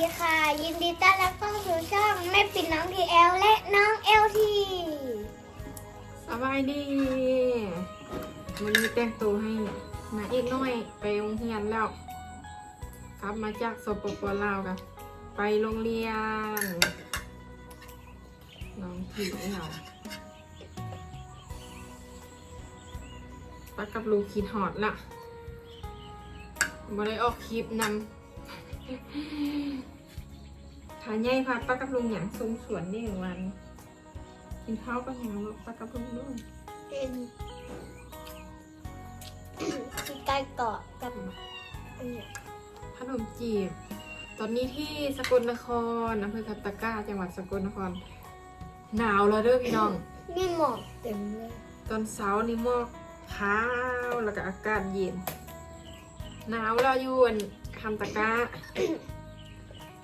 ดีค่ะ ยินดีต้อนรับเข้าสู่ช่องแม่ปิ่นน้องทีเอลและน้องเอลทีสบายดีวันนี้แต่งตัวให้นาเอกน้อยไปโรงเรียนแล้วกลับมาจากสปปลาวกันไปโรงเรียน น้องผีเหงาปักกับลูกคิดหอดละบ่ได้ออกคลิปนำ ขาใหญ่พาปักกับลุงอย่างทรงสวนนี่หนึ่งวัน กินข้าวก็ยังลูกปักกับลุงด้วยเป็นที่ใกล้เกาะกับอันเนี้ยขนมจีบ ตอนนี้ที่สกลนครอำเภอคัตตะกร้าจังหวัดสกลนคร หนาวแล้วเด้อพี่น้องมีหมอกเต็มเลย ตอนเช้านี่หมอกขาวแล้วก็อากาศเย็น หนาวแล้วอยู่อันคำตะกร้า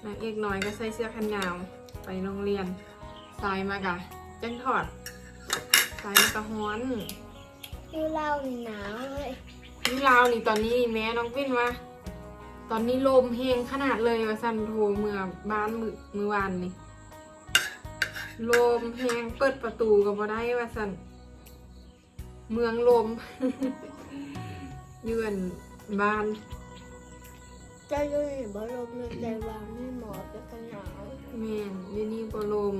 นางเอกน้อยก็ใส่เสื้อกันหนาวไปโรงเรียนสายมากะจังถอดสายมากะฮ้อนอยู่เล่านี่หนาวเลยนี่ลาวนี่ตอนนี้แม่น้องปิ้นว่าตอนนี้ลมเฮงขนาดเลยว่าสันโทรเมื่อบ้านมือมือวานนี่ลมเฮงเปิดประตูก็บ่ได้ว่าสันเมืองลม เยือนบ้าน เจะอยู่ในบรมเลยแต่ว่ามีหมอกแล้วก็หนาวแม่นอยู่นี่บ่ลม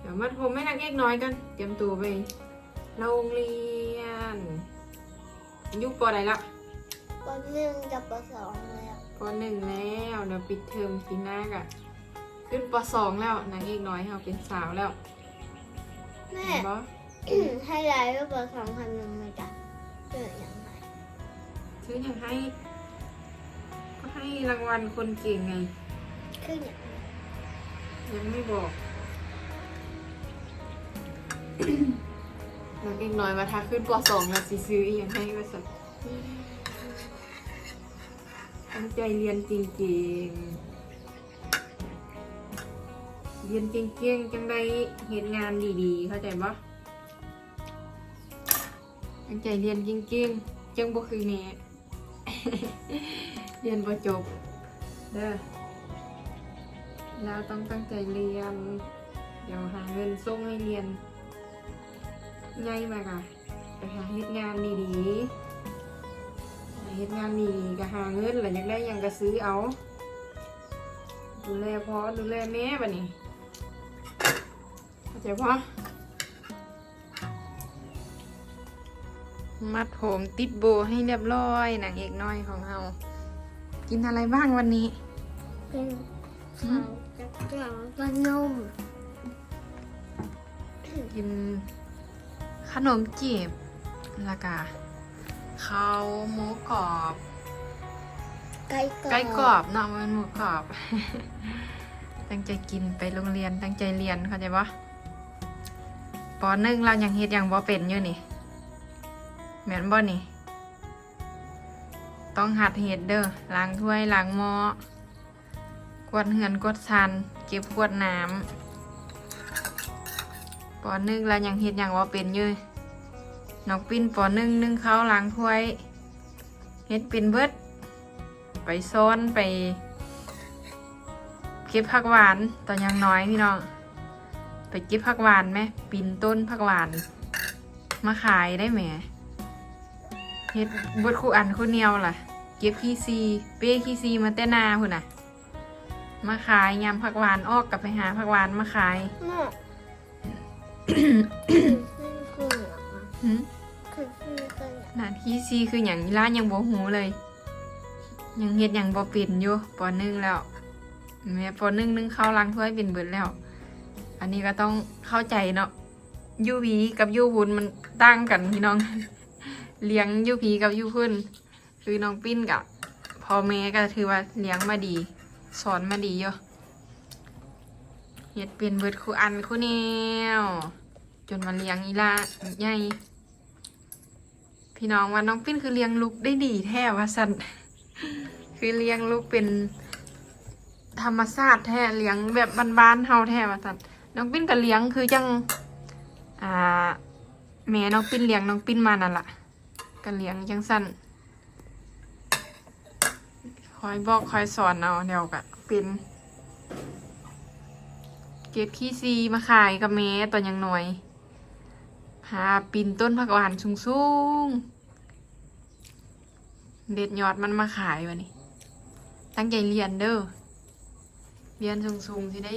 เดี๋ยวมาโทรแม่นางเอกน้อยกัน เตรียมตัวไปโรงเรียนอยุคปอใดละปหนึ่งกับปสองแล้วปหนึ่งแล้วเดี๋ยวปิดเทอมปีหน้าก็ขึ้นปสองแล้วนางเอกน้อยเราเป็นสาวแล้วแม่เห็นบ่ให้ยายว่าปสองพันหนึ่งไหมจ๊ะเกิดยังไงซื้ออย่างให้ก็ ให้รางวัลคนเก่งไง ขึ้นอย่างไรยังไม่บอกนางเอกน้อยมาทักขึ้นปสองแล้วสิซื้ออหย่างให้ก็สักตั้งใจเรียนจริงๆ เรียนเก่งๆจังได้เห็นงานดีๆ เข้าใจปะตั้งใจเรียนเก่งๆจังบ่คือแหน่ เรียนบ่จบ เด้อแล้วต้องตั้งใจเรียน เดี๋ยวหาเงินส่งให้เรียนง่ายมากอะไปหาเฮ็ดงานดีๆหาเฮ็ดงานดีก็หาเงินแล้วอยากได้ยังก็ซื้อเอา ดูแลพ่อดูแลแม่บัดนี้เข้าใจพ่อมัดผมติดโบให้เรียบร้อยนางเอกน้อยของเรา กินอะไรบ้างวันนี้ เป็นหืข้ามวกับเกลือปลานมกิน ขนมจีบแล้วก็ข้าวหมูกรอบ ไก่กรอบไก่กรอบเนาะมันหมูกรอบ ตั้งใจกินไปโรงเรียนตั้งใจเรียนเข้าใจปะปหนึ่งเรายังเฮ็ดยังบ่เป็นอยู่นี่แม่นบ่นี่ ต้องหัดเฮ็ดเด้อล้างถ้วยล้างหม้อกวดเหือนกวดซัน เก็บขวดน้ำปหนึ่งเรายังเฮ็ดยังบ่เป็นยู่น้องปิ้นปหนึ่งนึ่งข้าวล้างถ้วยเฮ็ดเป็นเบิด ไปซ้อนไป เก็บผักหวานตอนยังน้อยพี่น้องไปเก็บผักหวานไหมปีนต้นผักหวาน มาขายได้ไหมเฮ็ดบดคู่อันคู่เนียวล่ะ เก็บขี้ซี เป้ขี้ซีมาเต้นาพุ่นน่ะ มาขายยำผักหวานออกกลับไปหาผักหวานมาขายแม่นี่คืออะไรอะหึคือคือคืออะไรน่ะขี้ซีคืออย่างร้านยังบ่หูเลย ยังเฮ็ดยังบ่เป็นอยู่ปหนึ่งแล้วแม่ปหนึ่งนึ่งข้าวล้างถ้วยเป็นเบิดแล้ว อันนี้ก็ต้องเข้าใจเนาะยูพีกับยูพุนมันต่างกันพี่น้อง เลี้ยงยูพีกับยูพุน คือน้องปิ้นกับพ่อแม่ก็ถือว่าเลี้ยงมาดี สอนมาดีอยู่เฮ็ดเป็นเบิดคู่อันคู่แนว จนมาเลี้ยงอีลาใหญ่พี่น้องว่าน้องปิ้นคือเลี้ยงลูกได้ดีแท้ว่าสันคือเลี้ยงลูกเป็นธรรมชาติแท้เลี้ยงแบบบ้านๆเฮาแท้ว่าซั่นน้องปิ้นก็เลี้ยงคือจังอ่าแม่น้องปิ้นเลี้ยงน้องปิ้นมานั่นล่ะก็เลี้ยงจังซั่น คอยบอกคอยสอนเอาเดี๋ยวกะเป็น เก็บขี้ซีมาขายกับแม่ตอนยังหน้อยหาปีนต้นผักหวานสูงๆ เด็ดยอดมันมาขายวันนี้ ตั้งใจเรียนเด้อ เรียนสูงๆสิได้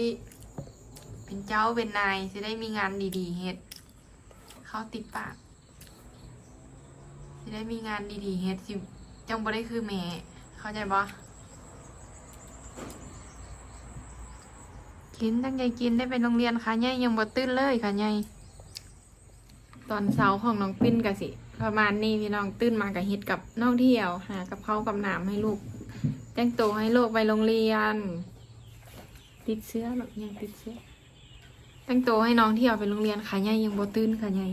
เป็นเจ้าเป็นนายสิได้มีงานดีๆเฮ็ด เข้าติดปาก สิได้มีงานดีๆเฮ็ดสิจังบ่ได้คือแม่ เข้าใจบ่กินตั้งใจกินได้ไปโรงเรียนค่ะใหญ่ยังบ่ตื่นเลยค่ะใหญ่ตอนเช้าของน้องปิ้นกะสิ ประมาณนี้พี่น้องตื่นมากะฮ็ดกับน้องเที่ยวหากับเขากับน้ำให้ลูก แต่งตัวให้ลูกไปโรงเรียน ติดเสื้อหรอกยังติดเสื้อแต่งตัวให้น้องเที่ยวไปโรงเรียนขาใหญ่ยังบ่ตื่นขาใหญ่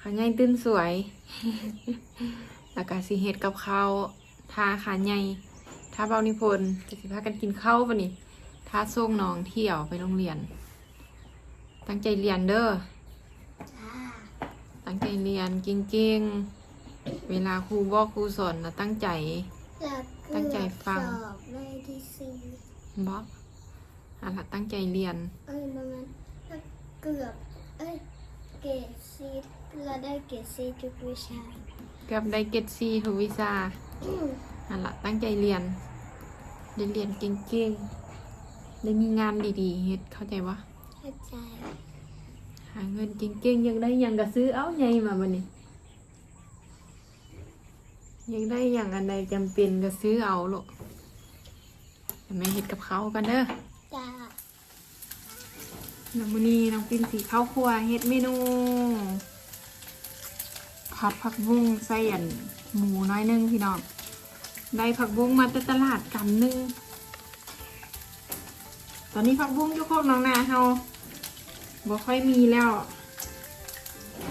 ขาใหญ่ตื่นสวยแล้วก็สิเฮ็ดกับเขา ทาขาใหญ่ทาเบานิพนธ์จะสิพากันกินข้าวปะนี่ทาส่งน้องเที่ยวไปโรงเรียน ตั้งใจเรียนเด้อจ้าตั้งใจเรียนเก่งๆ เวลาครูบอกครูสอนนะตั้งใจแล้วเกือบตั้งใจฟังสอบได้ที่สี่บอกอะล่ะตั้งใจเรียน เอ้ยมันมันแล้วเกือบ เอ้ย เกรดซีเราได้เกรดซีทุกวิชา เกับได้เกรดซีทุกวิชาอืม นั่นละตั้งใจเรียนได้เรียนเก่งๆได้มีงานดีๆเฮ็ดเข้าใจวะเข้าใจ หาเงินเก่งๆยังได้หยังก็ซื้อเอาใหญ่มาบันนี้ยังได้อย่างอันใดจำเป็นก็ซื้อเอาลูกแต่แม่เฮ็ดกับเขาวกันเด้อจ้าน้ำมันนี้น้องปินสีข้าวครัวเฮ็ดเมนูผัดผักบุ้งใส่อัน หมูน้อยหนึงพี่น้อง ได้ผักบุ้งมาจากตลาดกำหนึง ตอนนี้ผักบุ้งอยุคโคกน้องนาเฮาบ่ค่อยมีแล้ว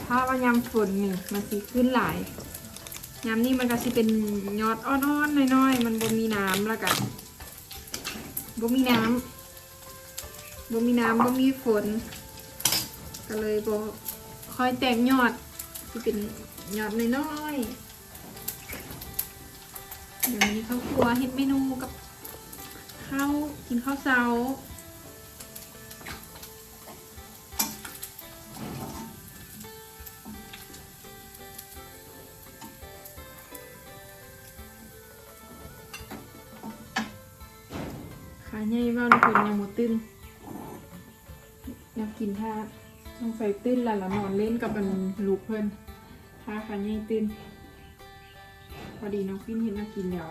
ถ้าว่ายามฝนนี่มันสิขึ้นหลายยามนี้มันก็สิเป็นยอดอ่อนๆน้อยๆ มันบ่มีน้ำแล้วก็บ่มีน้ำบ่มีน้ำบ่มีฝน ก็เลยบ่ค่อยแตกยอดสิเป็นยอดน้อยๆ เดี๋ยวนี้เข้าวครัวเฮ็ดเมนูกับข้าวกินข้าวเช้าขาใหญ่มากทุกคนยังหมดตื้นอยากกินท่าต้องใส่ตื้นแล้วละนอนเล่นกับมันลูกเพิ่นท่าขาใหญ่ตื้น อดีน้องปิ้นเห็นน่ากินแล้ว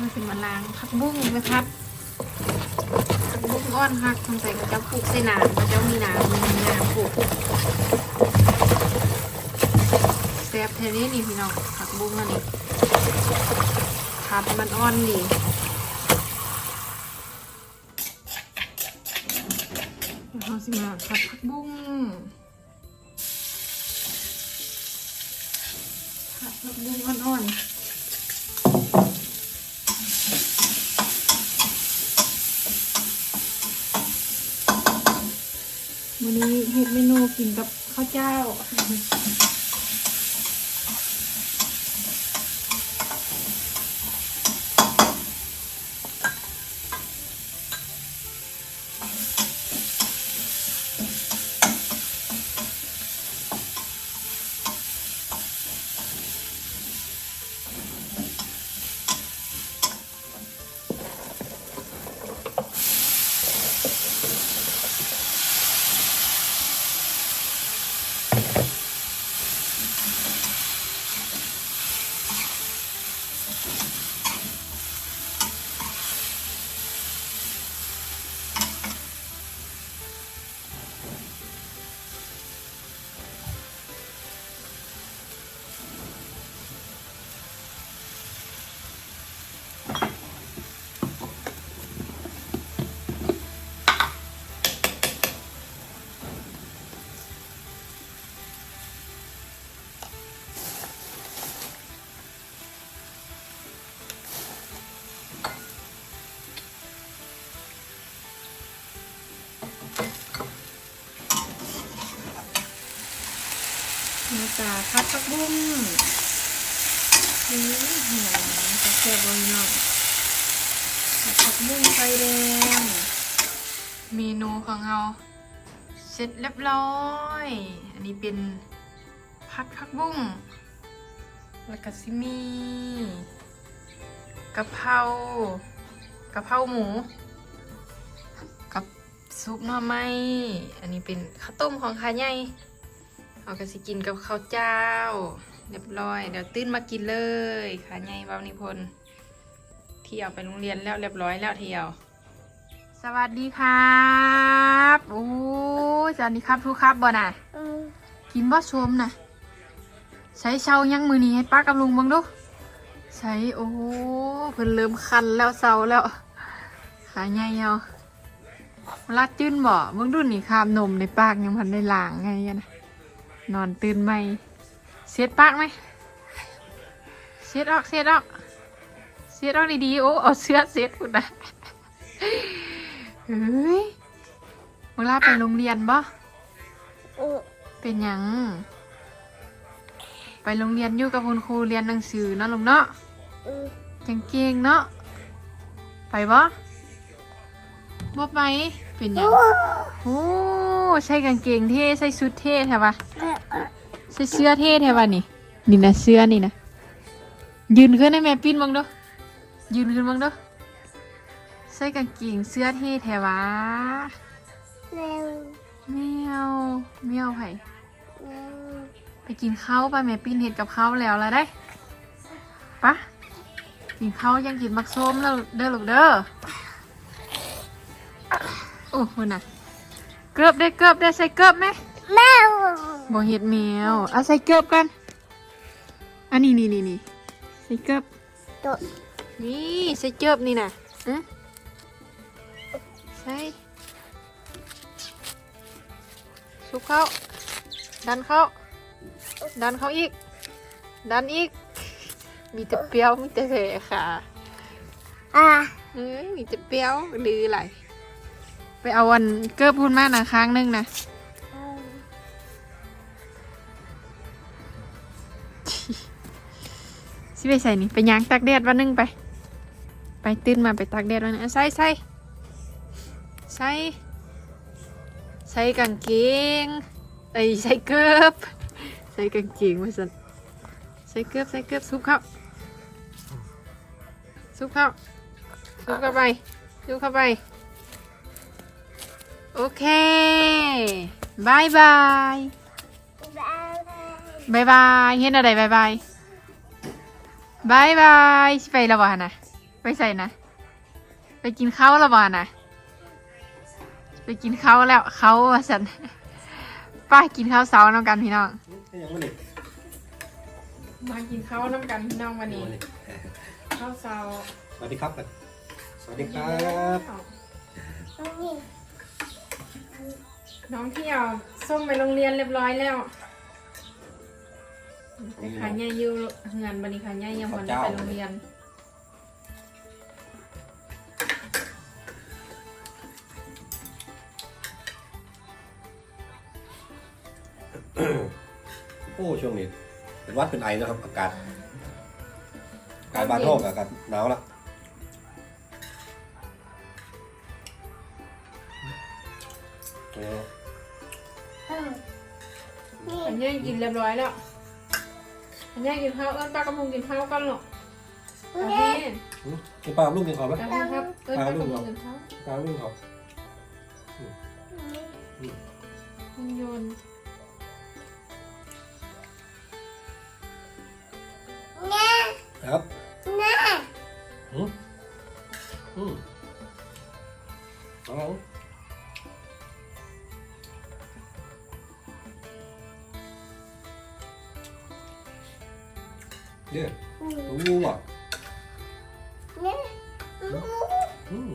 มาเป็นมาล้างผักบุ้งนะครับ ก้อ้อนคักสงสัยเขาจะปลูกใส่น้ำเขาจะมีน้ำมีน้ำปลูกแซ่บแท้นี้นี่พี่น้องผักบุ้งอันนี้ผัดมันอ้อนดีเดี๋ยวเราสิมาผัดผักบุ้งผัดผักบุ้งอ่อนๆ วันนี้เฮ็ดเมนูกินกับข้าวเจ้า ตาพัดผักบุ้งนี่หอมจะแซ่บบางอย่างผัดผักบุ้งไฟแดง เมนูของเราเสร็จเรียบร้อย อันนี้เป็นผัดผักบุ้ง แล้วก็ซิมีกะเพรากะเพราหมู กับซุปหน่อไม้ อันนี้เป็นข้าวต้มของขาใหญ่ เอาก็สิกินกับข้าวเจ้า เรียบร้อย เดี๋ยวตื้นมากินเลยขาใหญ่เบานิพนธ์เที่ยวไปโรงเรียนแล้วเรียบร้อยแล้วเที่ยว สวัสดีครับโอ้สวัสดีครับทุกครับบ่น่ะกินบ่ชมน่ะ ใช้เชายังมือนี้ให้ป้ากับลุงบังดู ใช้โอ้เพิ่นเริ่มคันแล้วเซาแล้วขาใหญ่เอาลัดจื้นบ่เบิ่งดูนี่คาบนมในปากยังพันได้ล้างไงอะนะ นอนตื่นใหม่เสียดปากไหมเสียดออกเสียดออกเสียดออกดีๆโอ้เอาเสื้อเสียดพุ่นนะเฮ้ยเวลาไปโรงเรียนบ่อืมเป็นหยังไปโรงเรียนอยู่กับคุณครูเรียนหนังสือเนาะลุงเนาะอืมเก่งๆเนาะไปบ่บ่ไปเป็นหยังโอ้ใส่กางเกงเท่ใส่ชุดเท่แท้ปะ ใส่เสื้อเท่แท้ปะนี่นี่นะเสื้อนี่นะยืนขึ้นให้แม่ปิ้นบังเด้อยืนขึ้นบังเด้อใส่กางเกงเสื้อเท่แท้วะเร็วแมวแมวไผเร็วไปกินข้าวป่ะแม่ปิ้นเห็ดกับข้าวแล้วละได้ปะกินข้าวยังกินมักส้มแล้วเด้อลูกเด้อโอ้โหน่ะเกือบได้เกือบได้ใส่เกือบไหมแมว บ่เห็ดแมวเอาใส่เกือบกันอันนี้นี่นี่นี่ใส่เกือบตัวนี่ใส่เกือบนี่น่ะอะใส่สุกเข้า ดันเข้า ดันเขาอีก ดันอีก มีแต่เปรี้ยวมีแต่แผลค่ะอะเอ้ยมีแต่เปรี้ยวดื้อไหลายไปเอาวันเกิบพูนมากนะค้างหนึงนะ ไปใส่นี่ไปยางตากแดดวันหนึงไป ไปตื่นมาไปตากแดดวันนึงใส่ใส่ใส่ใส่กางเกงเอ้ใส่เกิบใส่กางเกงมาสันใส่เกิบใส่เกิบซุปเข้าซุปเข้าซุปเข้าไปซุปเข้าไปโอเคบายบายบายบายบายบายเห็นอะไรบายบาย บายบายสิไปและบ่นะไปใส่นะ ไปกินข้าวและบ่นะไปกินข้าวแล้วเขาว่าสันป้ากินข้าวเช้าน้ำกันพี่น้องยังไม่ได้มากินข้าวน้ำกันพี่น้องวันนี้ข้าวเช้าสวัสดีครับกันสวัสดีครับตรงนี้น้องเที่ยวส้มไปโรงเรียนเรียบร้อยแล้ว ไปขายใหญ่อยู่งานบันนี้ขายใหญ่ยังวันได้ไปโรงเรียนโอ้ช่วงนี้เป็นหวัดเป็นไอนะครับ อากาศอากาศบานนอกอากาศหนาวละเออเออนี่อันนี้กินเรียบร้อยแล้ว อันนี้กินข้าวเอิ้นป้ากำลังกินข้าวกันหรอกโอเคหืมกินปลาลูกกินขอไหมขอบคุณครับเอิ้นป้ากำลังกินข้าวปลาลูกขอมันโยนแง่ครับแง่อืมอืมเอา เนี่ยอืมรู้งูอะแง่อือืมม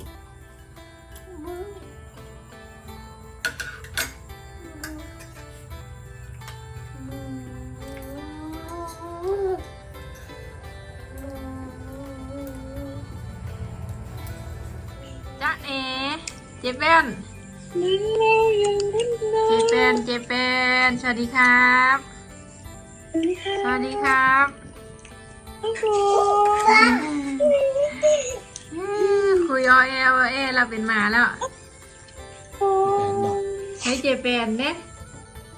จ๊ะเอ๋เจแปนเจแปนเจแปนสวัสดีครับ สวัสดีครับอืมคุ ยออเอลเอเราเป็นหมาแล้วให้เจแปนเด้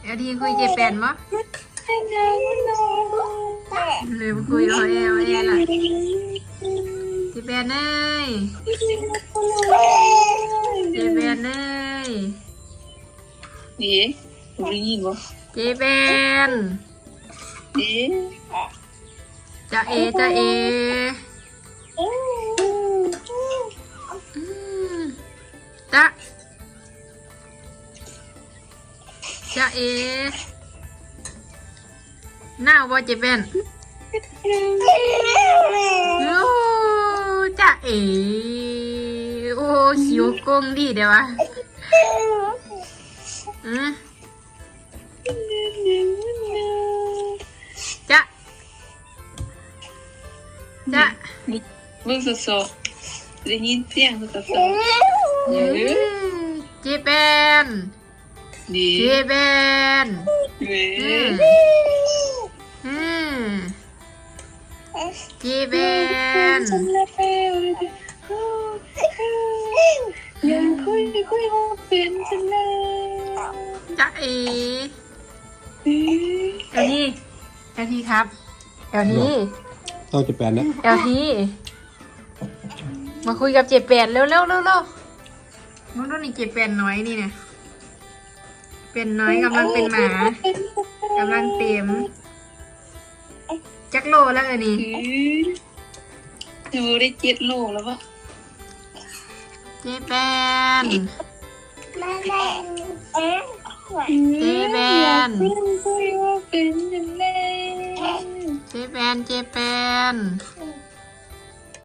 เอลทีคุยเจแปนมั้เลยมาคุยออเอลเอล่ะเจแปนเอ้ยเจแปนเอ้ยนี่ผมได้ยินวะเจแปนนี่ จะเอจะเออืมจะจะเอหน้าว่าเจแปนโอ้จะเอโอ้ชิวกงดีเดี๋ยววะอืม เบิ่งสดๆได้ยินเสียงสดๆเออเจแปนนี่เจแปนเว้อืยมอืมเจแปนฉันละเปลวเลยยังคุยคุยว่าเป็นฉันเลยจะเอเอลนี่เอลนี่ครับเอลนี่ต้องจะแปลนนะเอลที มาคุยกับเจ็บแปดเร็วเร็วเร็วเร็วมึงดูนี่เจ็บแปดน้อยนี่เนี่ยเป็นน้อยกำลังเป็นหมากำลังเต็มจักโลแล้วเออนี่ดูได้เจ็ดโลแล้วปะเจ็บแปดแม่แม่เอ๊ะเจ็บแปดคุยว่าเป็นฉันเลยเจ็บแปดเจ็บแปด